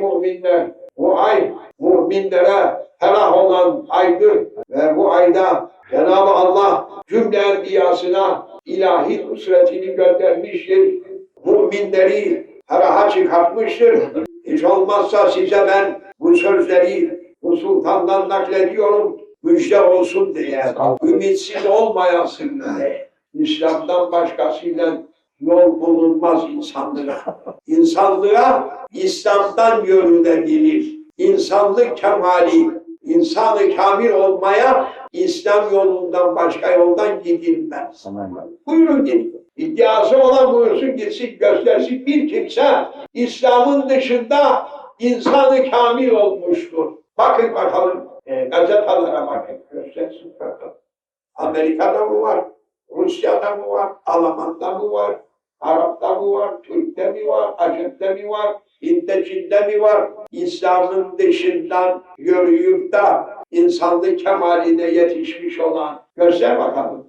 müminler, bu ay müminlere felah olan aydır ve bu ayda Cenab-ı Allah cümle enbiyasına ilahi nusretini göndermiştir. Müminleri feraha çıkartmıştır. Hiç olmazsa size ben bu sözleri bu sultandan naklediyorum. Müjde olsun diye. Ümitsiz olmayasın diye. İslam'dan başkasıyla yol bulunmaz insanlığa. İnsanlığa İslam'dan yönülebilir. İnsanlık kemali, insanı kamil olmaya İslam yolundan başka yoldan gidilmez. Buyurun gidin. İddiası olan buyursun gitsin göstersin bir kimse İslam'ın dışında insanı kamil olmuştur. Bakın bakalım e, gazetelere bakın göstersin bakalım. Amerika'da mı var? Rusya'da mı var? Alman'da mı var? Arap'ta mı var? Türk'te mi var? Acem'de mi var? Hint'te, Çin'de mi var? İslam'ın dışından yürüyüp de insanlık kemaline yetişmiş olan göster bakalım.